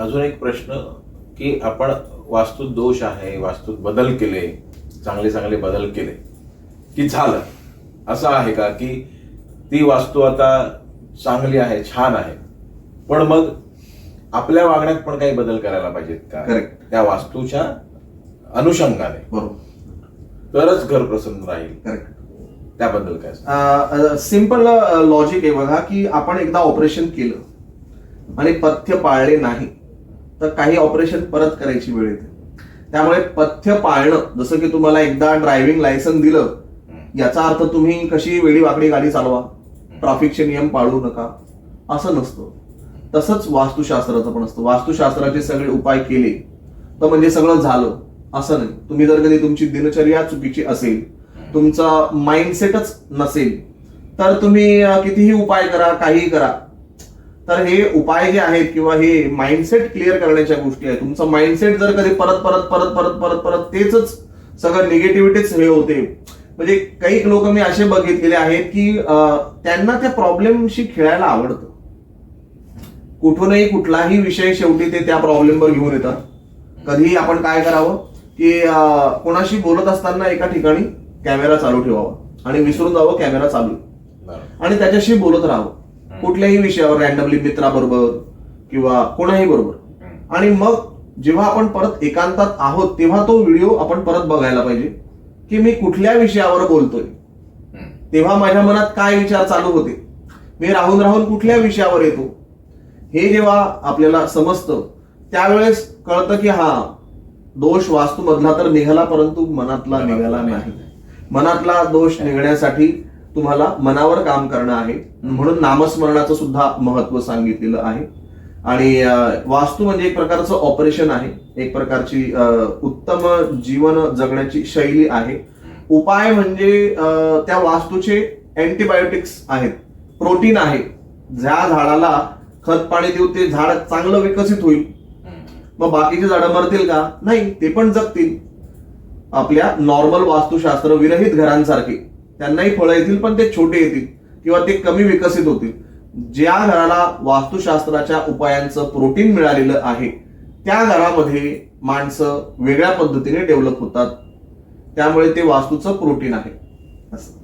अजून एक प्रश्न की आपण वास्तूत दोष आहे वास्तूत बदल केले चांगले चांगले बदल केले की झालं? असं आहे का की ती वास्तू आता चांगली आहे छान आहे पण मग आपल्या वागण्यात पण काही बदल करायला पाहिजेत का? Correct. त्या वास्तूच्या अनुषंगाने. बरोबर. तरच घर प्रसन्न राहील. करेक्ट त्याबद्दल काय? सिंपल लॉजिक आहे बघा की आपण एकदा ऑपरेशन केलं. आणि पथ्य पाळले नाही तर काही ऑपरेशन परत करायची वेळ येते. त्यामुळे पथ्य पाळणं जसं की तुम्हाला एकदा ड्रायव्हिंग लायसन दिलं याचा अर्थ तुम्ही कशी वेळी वाकडी गाडी चालवा ट्रॅफिकचे नियम पाळू नका असं नसतं. तसंच वास्तुशास्त्राचं पण असतं. वास्तुशास्त्राचे सगळे उपाय केले तर म्हणजे सगळं झालं असं नाही. तुम्ही जर कधी तुमची दिनचर्या चुकीची असेल तुमचा माइंडसेटच नसेल तर तुम्ही कितीही उपाय करा काहीही करा तर हे उपाय जे आहेत किंवा हे माइंडसेट क्लिअर करण्याच्या गोष्टी आहेत. तुमचं माइंडसेट जर कधी परत परत परत परत परत परत तेच सगळं निगेटिव्हिटीच हे होते. म्हणजे काही लोक मी असे बघितलेले आहेत की त्यांना त्या प्रॉब्लेमशी खेळायला आवडतं. कुठूनही कुठलाही विषय शेवटी ते त्या प्रॉब्लेमवर घेऊन येतात. कधीही आपण काय करावं? की कोणाशी बोलत असताना एका ठिकाणी कॅमेरा चालू ठेवावा आणि विसरून जावं कॅमेरा चालू. आणि त्याच्याशी बोलत राहावं. कुठल्याही विषयावर रँडमली मित्राबरोबर किंवा कोणाही बरोबर. आणि मग जेव्हा आपण परत एकांतात आहोत तेव्हा तो व्हिडिओ आपण परत बघायला पाहिजे की मी कुठल्या विषयावर बोलतोय. तेव्हा माझ्या मनात काय विचार चालू होते? मी राहून राहून कुठल्या विषयावर येतो? हे जेव्हा आपल्याला समजतं त्यावेळेस कळतं की हा दोष वास्तू मधला तर निघाला परंतु मनातला निघाला नाही. मनातला दोष निघण्यासाठी तुम्हाला मनावर काम करणं आहे. म्हणून नामस्मरणाचं सुद्धा महत्त्व सांगितलेलं आहे. आणि वास्तू म्हणजे एक प्रकारचं ऑपरेशन आहे. एक प्रकारची उत्तम जीवन जगण्याची शैली आहे. उपाय म्हणजे त्या वास्तूचे अँटीबायोटिक्स आहेत. प्रोटीन आहे. ज्या झाडाला खत पाणी देऊ ते झाड चांगलं विकसित होईल. मग बाकीचे झाडं मरतील का? नाही ते पण जगतील. आपल्या नॉर्मल वास्तुशास्त्र विरहित घरांसारखे. त्यांनाही फळं येतील पण ते छोटे येतील किंवा ते कमी विकसित होतील. ज्या घराला वास्तुशास्त्राच्या उपायांचं प्रोटीन मिळालेलं आहे त्या घरामध्ये माणसं वेगळ्या पद्धतीने डेव्हलप होतात. त्यामुळे ते वास्तूचं प्रोटीन आहे. असं.